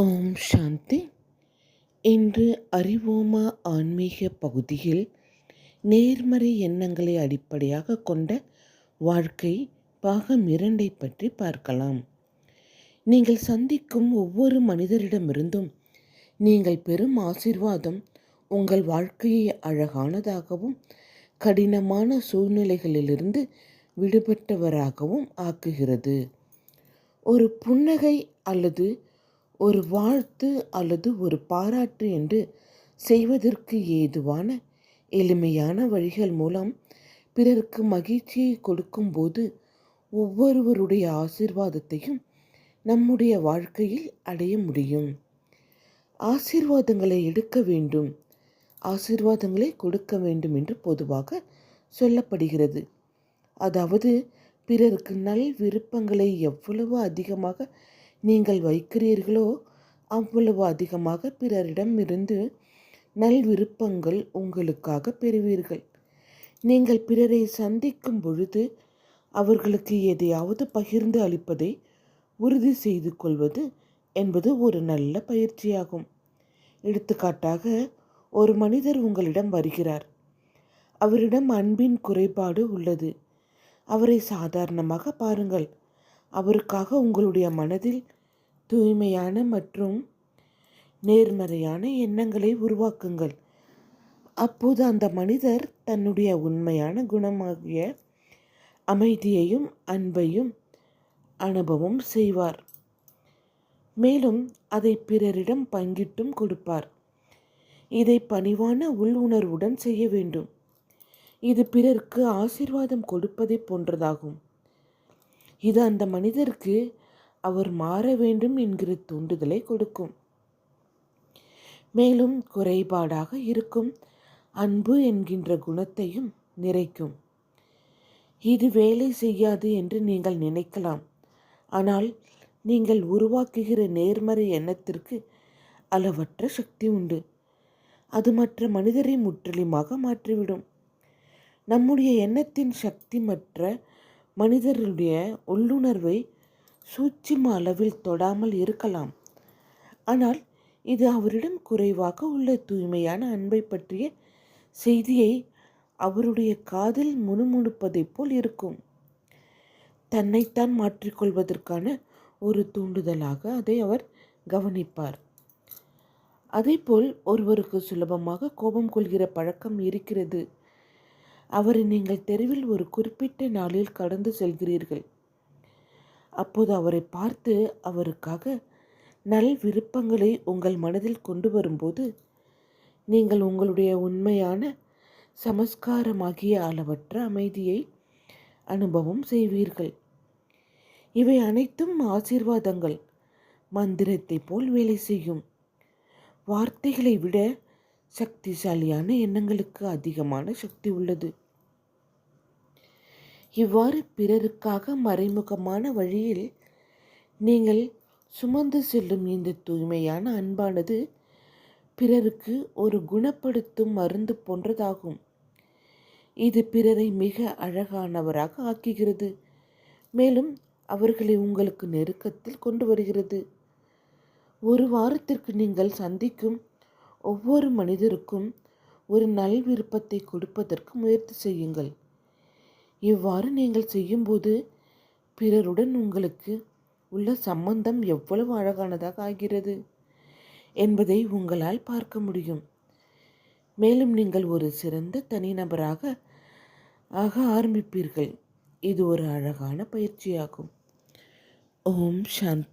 ஓம் சாந்தி. இன்று அறிவோமா ஆன்மீக பகுதியில் நேர்மறை எண்ணங்களை அடிப்படையாக கொண்ட வாழ்க்கை பாகம் இரண்டை பற்றி பார்க்கலாம். நீங்கள் சந்திக்கும் ஒவ்வொரு மனிதரிடமிருந்தும் நீங்கள் பெறும் ஆசிர்வாதம் உங்கள் வாழ்க்கையை அழகானதாகவும் கடினமான சூழ்நிலைகளிலிருந்து விடுபட்டவராகவும் ஆக்குகிறது. ஒரு புன்னகை அல்லது ஒரு வாழ்த்து அல்லது ஒரு பாராட்டு என்று செய்வதற்கு ஏதுவான எளிமையான வழிகள் மூலம் பிறருக்கு மகிழ்ச்சியை கொடுக்கும்போது ஒவ்வொருவருடைய ஆசிர்வாதத்தையும் நம்முடைய வாழ்க்கையில் அடைய முடியும். ஆசீர்வாதங்களை எடுக்க வேண்டும். ஆசீர்வாதங்களை கொடுக்க வேண்டும் என்று பொதுவாக சொல்லப்படுகிறது. அதாவது பிறருக்கு நல் விருப்பங்களை எவ்வளவு அதிகமாக நீங்கள் வைக்கிறீர்களோ அவ்வளவு அதிகமாக பிறரிடம் இருந்து நல் விருப்பங்கள் உங்களுக்காக பெறுவீர்கள். நீங்கள் பிறரை சந்திக்கும் பொழுது அவர்களுக்கு எதையாவது பகிர்ந்து அளிப்பதை உறுதி செய்து கொள்வது என்பது ஒரு நல்ல பயிற்சியாகும். எடுத்துக்காட்டாக ஒரு மனிதர் உங்களிடம் வருகிறார். அவரிடம் அன்பின் குறைபாடு உள்ளது. அவரை சாதாரணமாக பாருங்கள். அவருக்காக உங்களுடைய மனதில் தூய்மையான மற்றும் நேர்மறையான எண்ணங்களை உருவாக்குங்கள். அப்போது அந்த மனிதர் தன்னுடைய உண்மையான குணமாகிய அமைதியையும் அன்பையும் அனுபவம் செய்வார். மேலும் அதை பிறரிடம் பங்கிட்டும் கொடுப்பார். இதை பணிவான உள்ளுணர்வுடன் செய்ய வேண்டும். இது பிறருக்கு ஆசிர்வாதம் கொடுப்பதை போன்றதாகும். இது அந்த மனிதருக்கு அவர் மாற வேண்டும் என்கிற தூண்டுதலை கொடுக்கும். மேலும் குறைபாடாக இருக்கும். அன்பு என்கின்ற குணத்தையும் நிறைக்கும். இது வேலை செய்யாது என்று நீங்கள் நினைக்கலாம். ஆனால் நீங்கள் உருவாக்குகிற நேர்மறை எண்ணத்திற்கு அளவற்ற சக்தி உண்டு. அது மற்ற மனிதரை முற்றிலுமாக மாற்றிவிடும். நம்முடைய எண்ணத்தின் சக்தி மற்ற மனிதர்களுடைய உள்ளுணர்வை சூட்சிம அளவில் தொடாமல் இருக்கலாம். ஆனால் இது அவரிடம் குறைவாக உள்ள தூய்மையான அன்பை பற்றிய செய்தியை அவருடைய காதில் முணுமுணுப்பதைப் போல் இருக்கும். தன்னைத்தான் மாற்றிக்கொள்வதற்கான ஒரு தூண்டுதலாக அதை அவர் கவனிப்பார். அதேபோல் ஒருவருக்கு சுலபமாக கோபம் கொள்கிற பழக்கம் இருக்கிறது. அவரை நீங்கள் தெருவில் ஒரு குறிப்பிட்ட நாளில் கடந்து செல்கிறீர்கள். அப்போது அவரை பார்த்து அவருக்காக நல் விருப்பங்களை உங்கள் மனதில் கொண்டு வரும்போது நீங்கள் உங்களுடைய உண்மையான சமஸ்காரமாகிய அளவற்ற அமைதியை அனுபவம் செய்வீர்கள். இவை அனைத்தும் ஆசீர்வாதங்கள். மந்திரத்தை போல் வேலை செய்யும். வார்த்தைகளை விட சக்திசாலியான எண்ணங்களுக்கு அதிகமான சக்தி உள்ளது. இவ்வாறு பிறருக்காக மறைமுகமான வழியில் நீங்கள் சுமந்து செல்லும் இந்த தூய்மையான அன்பானது பிறருக்கு ஒரு குணப்படுத்தும் மருந்து போன்றதாகும். இது பிறரை மிக அழகானவராக ஆக்குகிறது. மேலும் அவர்களை உங்களுக்கு நெருக்கத்தில் கொண்டு வருகிறது. ஒரு வாரத்திற்கு நீங்கள் சந்திக்கும் ஒவ்வொரு மனிதருக்கும் ஒரு நல் விருப்பத்தை கொடுப்பதற்கு முயற்சி செய்யுங்கள். இவ்வாறு நீங்கள் செய்யும்போது பிறருடன் உங்களுக்கு உள்ள சம்பந்தம் எவ்வளவு அழகானதாக ஆகிறது என்பதை உங்களால் பார்க்க முடியும். மேலும் நீங்கள் ஒரு சிறந்த தனிநபராக ஆக ஆரம்பிப்பீர்கள். இது ஒரு அழகான பயிற்சியாகும். ஓம் சாந்தி.